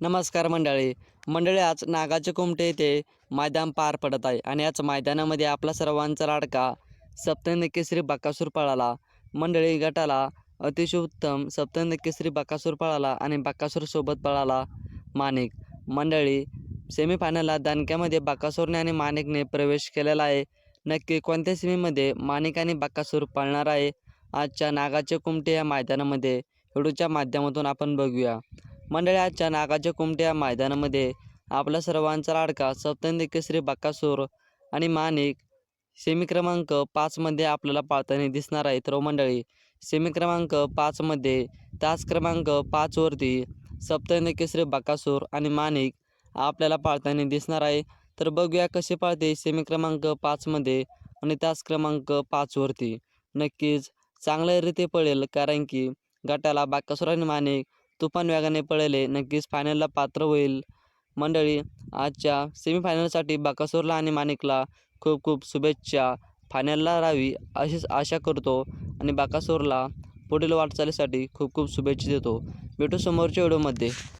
नमस्कार मंडळी. मंडळी आज नागाचे कुमटे येथे मैदान पार पडत आहे आणि याच मैदानामध्ये आपला सर्वांचा लाडका सप्तन केसरी बकासूर पळाला. मंडळी गटाला अतिशय उत्तम सप्तन केसरी बकासूर पळाला आणि बकासूरसोबत पळाला माणिक. मंडळी सेमीफायनलला दानक्यामध्ये बकासूरने आणि माणिकने प्रवेश केलेला आहे. नक्की कोणत्या सेमीमध्ये माणिक आणि बकासूर पळणार आहे? आजच्या नागाचे कुमटे या मैदानामध्ये. व्हिडिओच्या माध्यमातून आपण बघूया. मंडळी आजच्या नागाच्या कुमट्या मैदानामध्ये आपला सर्वांचा लाडका सप्तंदी केसरी बाकासूर आणि माणिक सेमी क्रमांक पाचमध्ये आपल्याला पाळताना दिसणार आहे तर हो मंडळी सेमी क्रमांक पाचमध्ये तास क्रमांक पाचवरती सप्तंदी केसरी बाकासूर आणि माणिक आपल्याला पाळताना दिसणार आहे. तर बघूया कसे पाळते सेमी क्रमांक पाचमध्ये आणि तास क्रमांक पाचवरती नक्कीच चांगल्यारीते पळेल कारण की गटाला बाकासूर आणि माणिक तुफान वेगाने पळेले. नक्कीच फायनलला पात्र होईल. मंडळी आजच्या सेमीफायनलसाठी बाकासूरला आणि माणिकला खूप खूप शुभेच्छा. फायनलला राहावी अशीच आशा करतो आणि बाकासूरला पुढील वाटचालीसाठी खूप खूप शुभेच्छा देतो. भेटू समोरच्या व्हिडिओमध्ये